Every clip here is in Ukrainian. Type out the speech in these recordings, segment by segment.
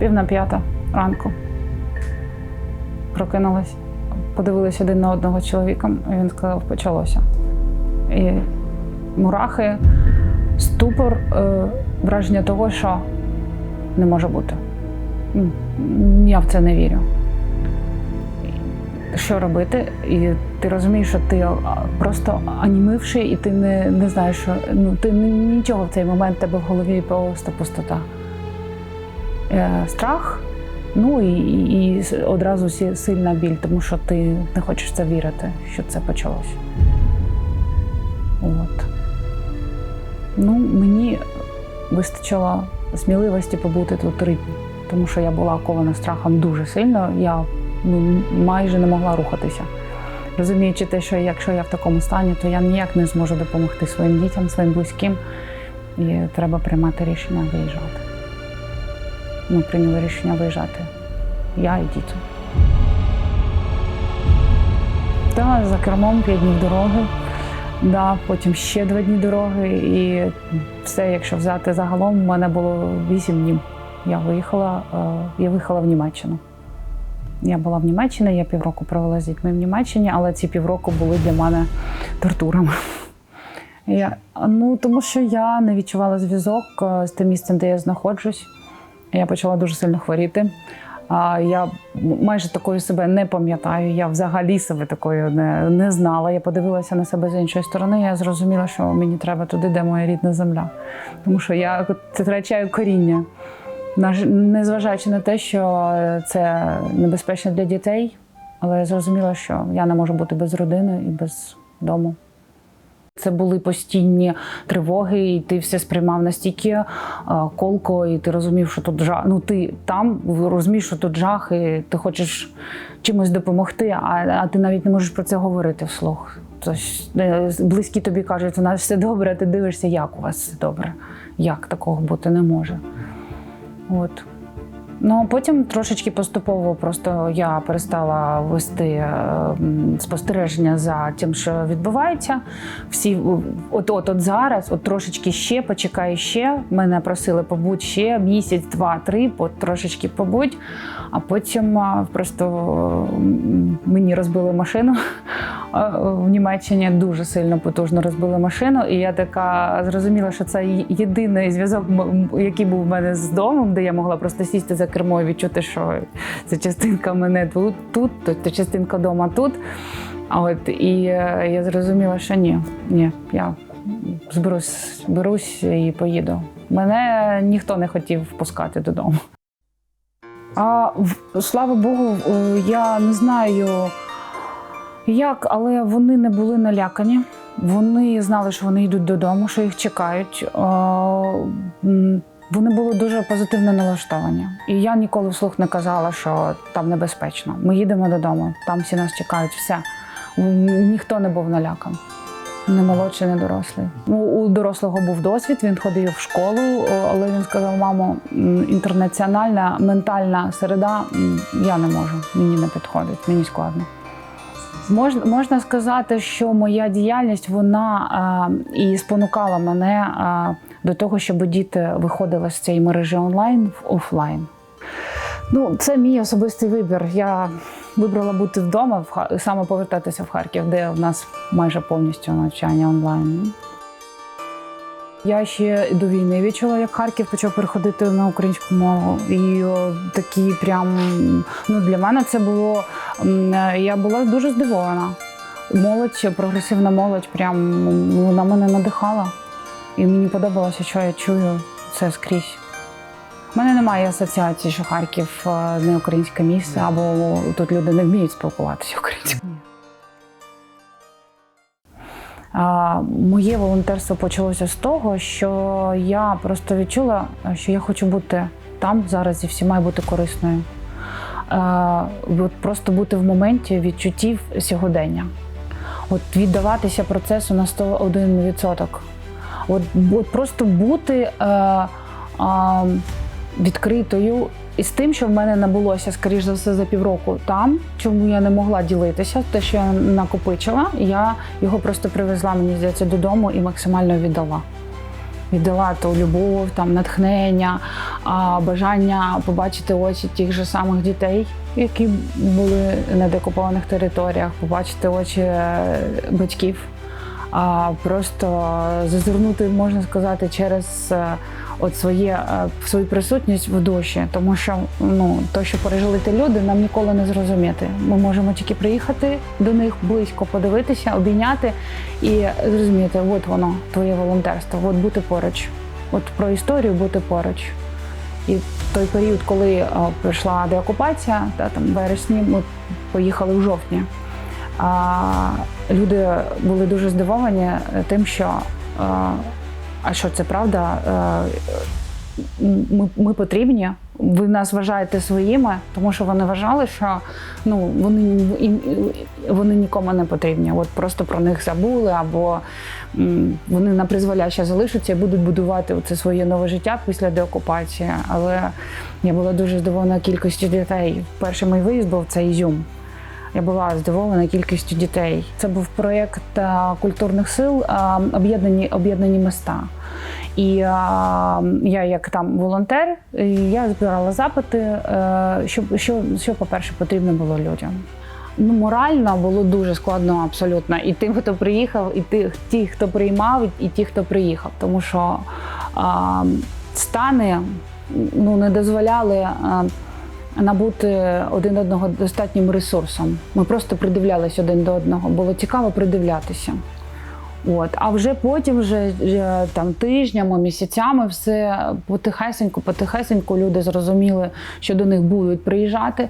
пів на п'ята ранку. Прокинулась, подивилися один на одного з чоловіком, і він сказав, почалося. І мурахи, ступор, е, враження того, що не може бути. Я в це не вірю. Що робити? І ти розумієш, що ти просто анімивши, і ти не, не знаєш, що ну, ти нічого в цей момент тебе в голові просто пустота. Е, страх, ну і, і, одразу сильна біль, тому що ти не хочеш це вірити, що це почалося. От. Ну, мені вистачило сміливості побути тут три дні, тому що я була окована страхом дуже сильно. Я ну, майже не могла рухатися. Розуміючи те, що якщо я в такому стані, то я ніяк не зможу допомогти своїм дітям, своїм близьким. І треба приймати рішення виїжджати. Ми прийняли рішення виїжджати. Я і діти. Так, за кермом п'ять днів дороги. Да, потім ще два дні дороги, і все, якщо взяти загалом, у мене було вісім днів. Я виїхала, е, я виїхала в Німеччину. Я була в Німеччині, я півроку провела з дітьми в Німеччині, але ці півроку були для мене тортурами. Я, ну, тому що я не відчувала зв'язок е, з тим місцем, де я знаходжусь. Я почала дуже сильно хворіти. Я майже такою себе не пам'ятаю. Я взагалі себе такою не, не знала. Я подивилася на себе з іншої сторони. Я зрозуміла, що мені треба туди, де моя рідна земля. Тому що я втрачаю коріння. Незважаючи на те, що це небезпечно для дітей, але я зрозуміла, що я не можу бути без родини і без дому. Це були постійні тривоги, і ти все сприймав настільки е, колко, і ти розумів, що тут жах. Ну ти там розумієш, що тут жах, і ти хочеш чимось допомогти, а, а ти навіть не можеш про це говорити вслух. Тож е, близькі тобі кажуть, у нас все добре, а ти дивишся, як у вас все добре. Як такого бути не може. От. Ну, потім трошечки поступово просто я перестала вести е, спостереження за тим, що відбувається. Всі от от от зараз, от трошечки ще, почекай ще. Мене просили побудь ще місяць, два, три, от трошечки побудь. А потім просто мені розбили машину в Німеччині. Дуже сильно потужно розбили машину. І я така зрозуміла, що це єдиний зв'язок, який був в мене з домом, де я могла просто сісти за кермо і відчути, що ця частинка мене тут, тут, то частинка вдома тут. От і е, я зрозуміла, що ні, ні, я зберусь, берусь і поїду. Мене ніхто не хотів впускати додому. А слава Богу, е, я не знаю як, але вони не були налякані. Вони знали, що вони йдуть додому, що їх чекають. Е, Вони були дуже позитивно налаштовані. І я ніколи вслух не казала, що там небезпечно. Ми їдемо додому, там всі нас чекають, все. Ніхто не був наляканий. Не молодший, не дорослий. У дорослого був досвід, він ходив в школу, але він сказав: мамо, інтернаціональна ментальна середа, я не можу, мені не підходить, мені складно. Можна, можна сказати, що моя діяльність вона а, і спонукала мене а, до того, щоб діти виходили з цієї мережі онлайн в офлайн. Ну, це мій особистий вибір. Я вибрала бути вдома, в саме повертатися в Харків, де в нас майже повністю навчання онлайн. Я ще до війни відчула, як Харків почав переходити на українську мову. І о, такі прям ну для мене це було. Е, Я була дуже здивована. Молодь, прогресивна молодь, прям вона мене надихала. І мені подобалося, що я чую це скрізь. У мене немає асоціації, що Харків е, не українське місце, або тут люди не вміють спілкуватися українською. Моє волонтерство почалося з того, що я просто відчула, що я хочу бути там зараз зі всіма і бути корисною. От просто бути в моменті відчуттів сьогодення. От віддаватися процесу на 101%. От, от просто бути е, е, відкритою і з тим, що в мене набулося, скоріш за все, за півроку там, чому я не могла ділитися, те, що я накопичила, я його просто привезла, мені здається, додому і максимально віддала. Віддала ту любов, там натхнення, бажання побачити очі тих же самих дітей, які були на декупованих територіях, побачити очі е, батьків, а просто зазирнути, можна сказати, через е, от своє е, свою присутність в душі, тому що ну то, що пережили ті люди, нам ніколи не зрозуміти. Ми можемо тільки приїхати до них близько, подивитися, обійняти і зрозуміти, от воно, твоє волонтерство, от бути поруч. От про історію бути поруч. І той період, коли е, прийшла деокупація, та там вересні, ми поїхали в жовтні. А, люди були дуже здивовані тим, що а що це правда? Ми, ми потрібні. Ви нас вважаєте своїми, тому що вони вважали, що ну вони вони нікому не потрібні. От просто про них забули, або вони на призволяще залишаться і будуть будувати це своє нове життя після деокупації. Але я була дуже здивована кількістю дітей. Перший мій виїзд був це Ізюм. Я була здивована кількістю дітей. Це був проєкт е, культурних сил е, об'єднані об'єднані міста. І е, я, як там волонтер, я збирала запити, що, що, що по-перше, потрібно було людям. Ну, морально було дуже складно абсолютно. І тим, хто приїхав, і тих, ті, хто приймав, і ті, хто приїхав. Тому що е, стани ну, не дозволяли. Е, набути один одного достатнім ресурсом. Ми просто придивлялися один до одного. Було цікаво придивлятися. От, а вже потім, вже, вже там тижнями, місяцями, все потихесенько, потихесенько люди зрозуміли, що до них будуть приїжджати.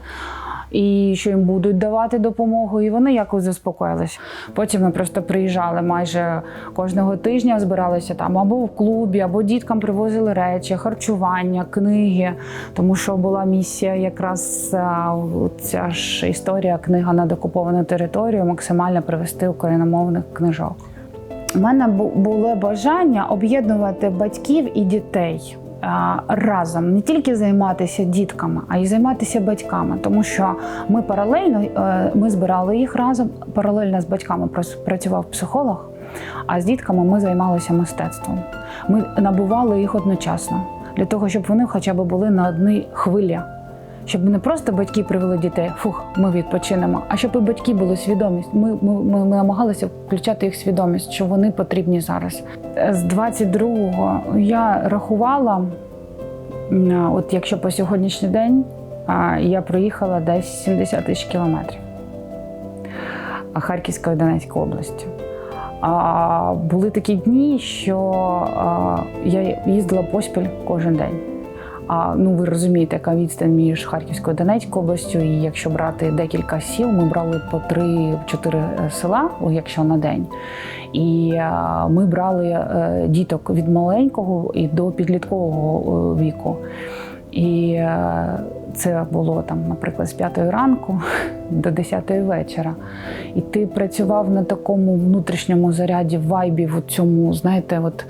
І що їм будуть давати допомогу, і вони якось заспокоїлися. Потім ми просто приїжджали майже кожного тижня, збиралися там або в клубі, або діткам привозили речі, харчування, книги. Тому що була місія, якраз ця ж історія, книга на окуповану територію, максимально привести україномовних книжок. У мене було бажання об'єднувати батьків і дітей разом, не тільки займатися дітками, а й займатися батьками, тому що ми паралельно е, ми збирали їх разом. Паралельно з батьками працював психолог, а з дітками ми займалися мистецтвом. Ми набували їх одночасно для того, щоб вони хоча б були на одній хвилі. Щоб не просто батьки привели дітей, фух, ми відпочинемо, а щоб і батьки були свідомість. Ми, ми, ми, ми намагалися включати їх свідомість, що вони потрібні зараз. З 22-го я рахувала, от якщо по сьогоднішній день я проїхала десь 70 тисяч кілометрів Харківської Донецької області. А, були такі дні, що я їздила поспіль кожен день. А ну ви розумієте, яка відстань між Харківською і Донецькою областю, і якщо брати декілька сіл, ми брали по 3-4 села, якщо на день. І е, ми брали е, діток від маленького і до підліткового е, віку. І е, це було там, наприклад, з 5 ранку до 10 вечора. І ти працював на такому внутрішньому заряді вайбі, в цьому, знаєте, от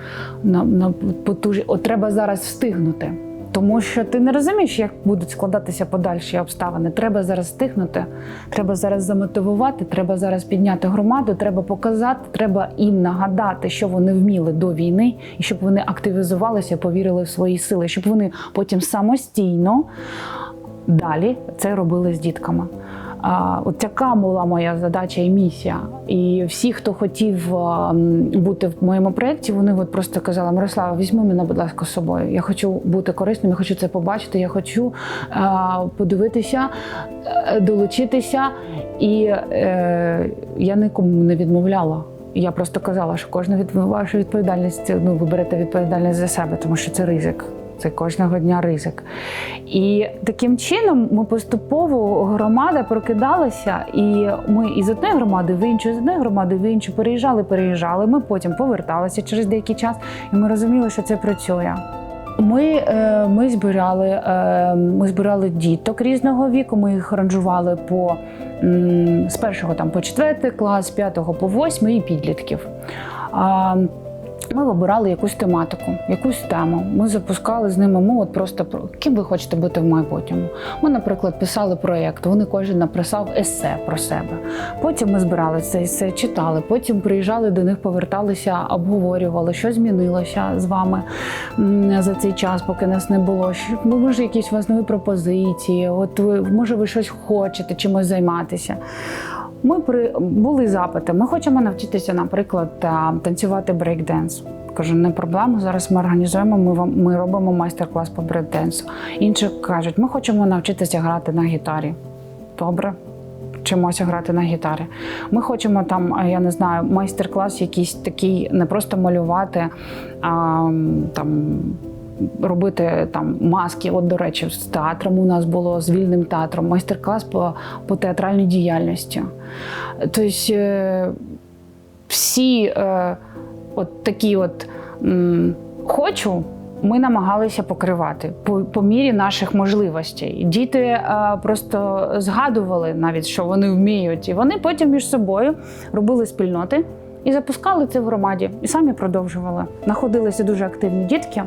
на, на потужі. От треба зараз встигнути. Тому що ти не розумієш, як будуть складатися подальші обставини. Треба зараз стихнути, треба зараз замотивувати, треба зараз підняти громаду, треба показати, треба їм нагадати, що вони вміли до війни, і щоб вони активізувалися, повірили в свої сили, щоб вони потім самостійно далі це робили з дітками. От така була моя задача і місія. І всі, хто хотів бути в моєму проєкті, вони от просто казали: Мирослава, візьми мене, будь ласка, з собою. Я хочу бути корисним, я хочу це побачити, я хочу подивитися, е, долучитися. І е, я нікому не відмовляла. Я просто казала, що кожна від ваша відповідальність, ну ви берете відповідальність за себе, тому що це ризик. Це кожного дня ризик. І таким чином ми поступово громада прокидалася, і ми із одної громади в іншу, з одної громади в іншу переїжджали, переїжджали. Ми потім поверталися через деякий час, і ми розуміли, що це працює. Ми, е, ми збирали, е, ми збирали діток різного віку. Ми їх ранжували по з першого там по четвертий клас, з п'ятого по восьмий і підлітків. Ми вибирали якусь тематику, якусь тему. Ми запускали з ними. Ми от просто про ким ви хочете бути в майбутньому. Ми, наприклад, писали проєкт. Вони кожен написав есе про себе. Потім ми збирали це есе, читали. Потім приїжджали до них, поверталися, обговорювали, що змінилося з вами за цей час, поки нас не було. Ну, може, якісь у вас нові пропозиції? От ви може, ви щось хочете чимось займатися. Ми при були запити. Ми хочемо навчитися, наприклад, та- танцювати брейкденс. Кажу, не проблема. Зараз ми організуємо. Ми вам ми робимо майстер-клас по брейкденсу. Інші кажуть, ми хочемо навчитися грати на гітарі. Добре. Вчимося грати на гітарі. Ми хочемо там, я не знаю, майстер-клас якийсь такий, не просто малювати, а там робити там маски. От, до речі, з театром у нас було з вільним театром, майстер-клас по, по театральній діяльності. Тобто всі е, от такі от хочу. Ми намагалися покривати по, по мірі наших можливостей. Діти е, просто згадували навіть, що вони вміють, і вони потім між собою робили спільноти і запускали це в громаді, і самі продовжували. Находилися дуже активні дітки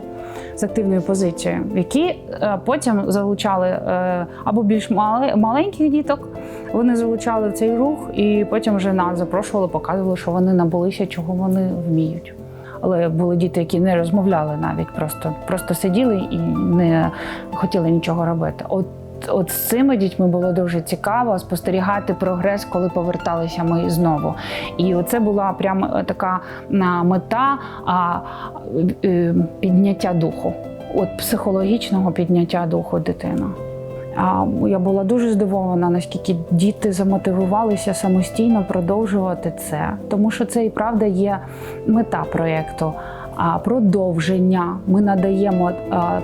з активною позицією, які е, потім залучали е, або більш маленьких діток. Вони залучали цей рух, і потім вже нас запрошували, показували, що вони набулися, чого вони вміють. Але були діти, які не розмовляли навіть, просто, просто сиділи і не хотіли нічого робити. От От з цими дітьми було дуже цікаво спостерігати прогрес, коли поверталися ми знову. І оце була прямо така мета а, е, підняття духу, от психологічного підняття духу дитини. А я була дуже здивована, наскільки діти замотивувалися самостійно продовжувати це, тому що це і правда є мета проєкту. Продовження ми надаємо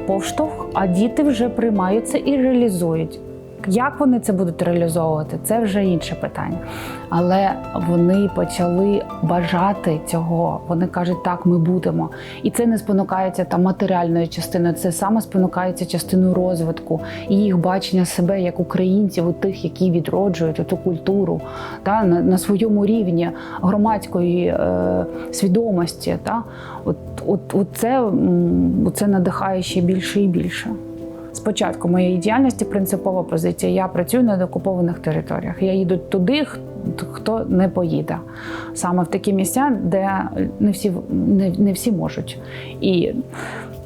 поштовх, а діти вже приймаються і реалізують. Як вони це будуть реалізовувати, це вже інше питання. Але вони почали бажати цього. Вони кажуть, так, ми будемо. І це не спонукається там матеріальною частиною, це саме спонукається частиною розвитку і їх бачення себе як українців, у тих, які відроджують ту культуру та, на, на своєму рівні громадської е, свідомості. Та. От, от, от це, це надихає ще більше і більше. Спочатку моєї діяльності принципова позиція. Я працюю на окупованих територіях. Я їду туди, хто не поїде. Саме в такі місця, де не всі, не, не всі можуть. І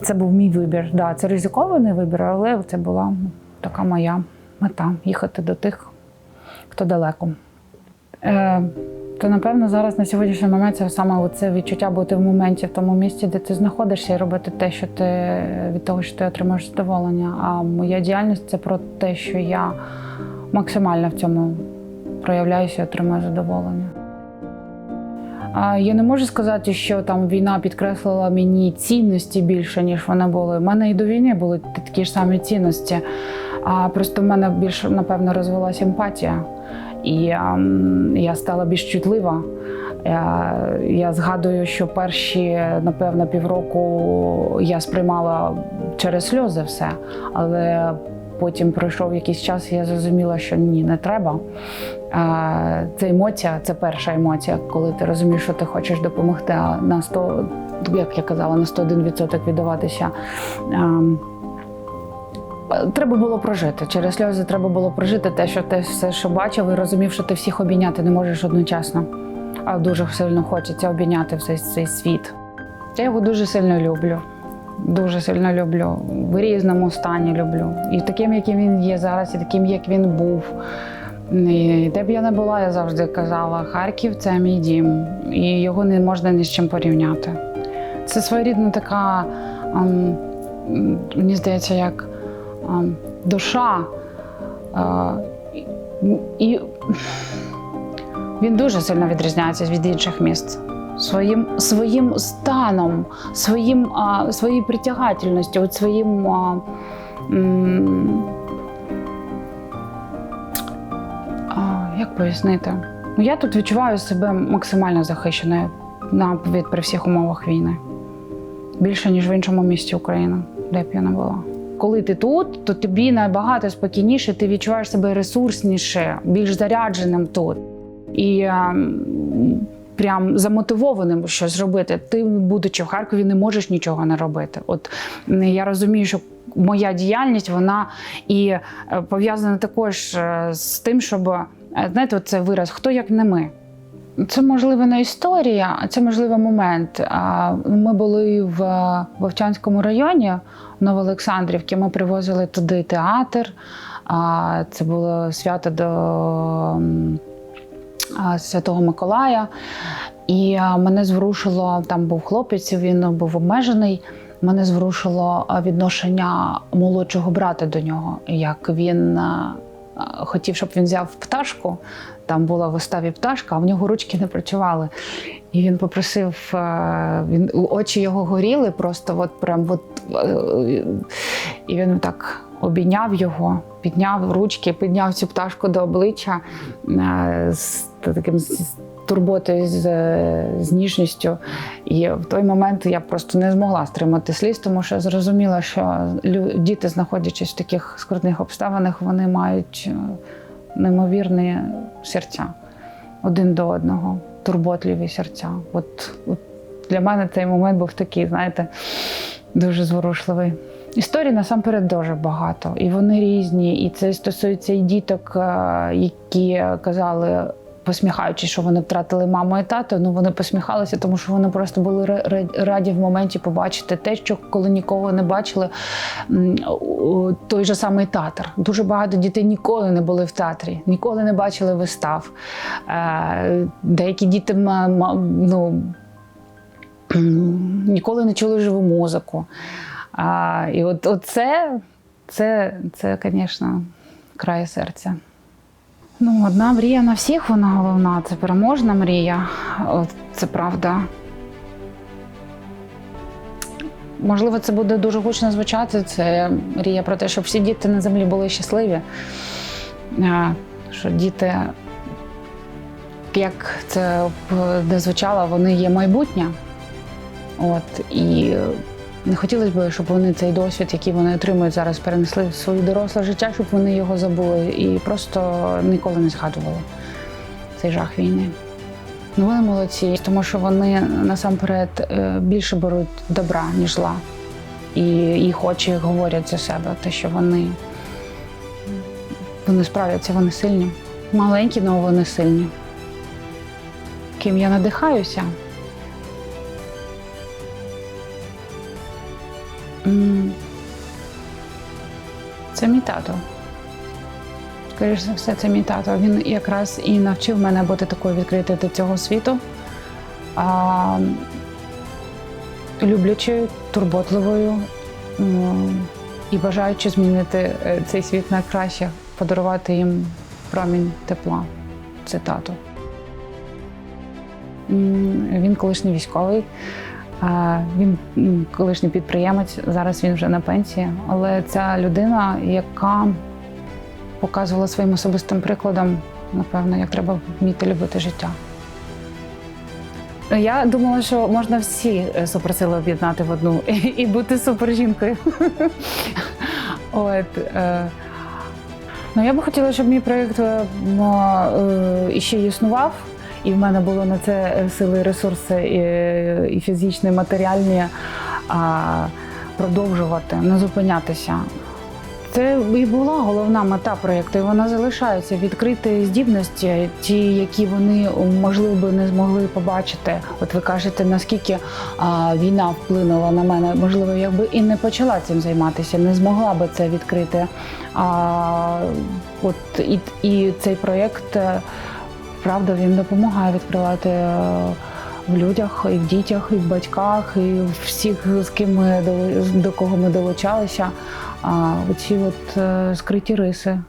це був мій вибір. Да, це ризикований вибір, але це була така моя мета їхати до тих, хто далеко. Е, то напевно зараз на сьогоднішній момент це саме це відчуття бути в моменті в тому місці, де ти знаходишся, і робити те, що ти від того, що ти отримаєш задоволення. А моя діяльність це про те, що я максимально в цьому проявляюся і отримую задоволення. Я не можу сказати, що там війна підкреслила мені цінності більше, ніж вони були. У мене і до війни були такі ж самі цінності. А просто в мене більше, напевно, розвилася емпатія. І ем, я стала більш чутлива. Я, я згадую, що перші, напевно, півроку я сприймала через сльози все, але потім пройшов якийсь час, і я зрозуміла, що ні, не треба. Це емоція, це перша емоція, коли ти розумієш, що ти хочеш допомогти а на 100, як я казала, на 101% віддаватися. Треба було прожити. Через сльози треба було прожити те, що ти все, що бачив, і розумів, що ти всіх обійняти не можеш одночасно. А дуже сильно хочеться обійняти цей, цей світ. Я його дуже сильно люблю. Дуже сильно люблю. В різному стані люблю. І таким, яким він є зараз, і таким, як він був. І де б я не була, я завжди казала, Харків це мій дім, і його не можна ні з чим порівняти. Це своєрідна така, ем, мені здається, як душа. Е, і- він дуже сильно відрізняється від інших міст. Своїм, своїм станом, своїм, а, своєю притягательністю, от своїм. А, як пояснити? Ну, я тут відчуваю себе максимально захищеною на, від, при всіх умовах війни. Більше, ніж в іншому місті України, де б я не була. Коли ти тут, то тобі набагато спокійніше, ти відчуваєш себе ресурсніше, більш зарядженим тут. І ем, прям замотивованим щось робити. Ти, будучи в Харкові, не можеш нічого не робити. От я розумію, що моя діяльність вона і е, пов'язана також е, з тим, щоб е, знаєте, це вираз хто як не ми. Це можливо не історія, а це можливо момент. Ми були в е, Вовчанському районі Новоолександрівки. Ми привозили туди театр. Це було свято до Святого Миколая. І мене зворушило, там був хлопець, він був обмежений. Мене зворушило відношення молодшого брата до нього, як він хотів, щоб він взяв пташку. Там була в виставі пташка, а в нього ручки не працювали. І він попросив, е, він, очі його горіли, просто от прям от, е, і він так обійняв його, підняв ручки, підняв цю пташку до обличчя е, з таким з турботою, з, ніжністю. І в той момент я просто не змогла стримати сліз, тому що зрозуміла, що діти, знаходячись в таких скрутних обставинах, вони мають е, неймовірні серця один до одного, турботливі серця. От, от для мене цей момент був такий, знаєте, дуже зворушливий. Історій насамперед дуже багато, і вони різні. І це стосується і діток, е, які казали, посміхаючись, що вони втратили маму і тато. Ну вони посміхалися, тому що вони просто були ра- ра- раді в моменті побачити те, що коли нікого не бачили. Той же самий театр. Дуже багато дітей ніколи не були в театрі, ніколи не бачили вистав. Е, Деякі діти ну, ніколи не чули живу музику. І от, от це, це, це, звісно, край серця. Ну, одна мрія на всіх, вона головна. Це переможна мрія. Це правда. Можливо, це буде дуже гучно звучати. Це мрія про те, щоб всі діти на землі були щасливі. Що діти, як це б не звучало, вони є майбутнє. От, і не хотілося б, щоб вони цей досвід, який вони отримують зараз, перенесли в своє доросле життя, щоб вони його забули і просто ніколи не згадували цей жах війни. Ну, вони молодці, тому що вони насамперед е, більше беруть добра, ніж зла. І їх очі говорять за себе, те, що вони, вони справляться, вони сильні. Маленькі, але вони сильні. Ким я надихаюся? Це мій тато. Скоріше за все, це мій тато. Він якраз і навчив мене бути такою відкритою до цього світу, а, люблячою, турботливою і бажаючи змінити е, цей світ на краще, подарувати їм промінь тепла. Це тато. Він колишній військовий. Він колишній підприємець, зараз він вже на пенсії. Але ця людина, яка показувала своїм особистим прикладом, напевно, як треба вміти любити життя. Я думала, що можна всі е, суперсили об'єднати в одну і бути супержінкою. От, е, ну, я би хотіла, щоб мій проєкт е, е, іще існував, і в мене було на це е, сили, ресурси і, і фізичні, і матеріальні а, продовжувати, не зупинятися. Це і була головна мета проєкту, і вона залишається відкрити здібності, ті, які вони можливо би не змогли побачити. От ви кажете, наскільки а, війна вплинула на мене. Можливо, якби і не почала цим займатися, не змогла би це відкрити. А, от і, і цей проєкт, е, правда, він допомагає відкривати. е, В людях, і в дітях, і в батьках, і всіх, з ким ми до кого ми долучалися, а оці от е, скриті риси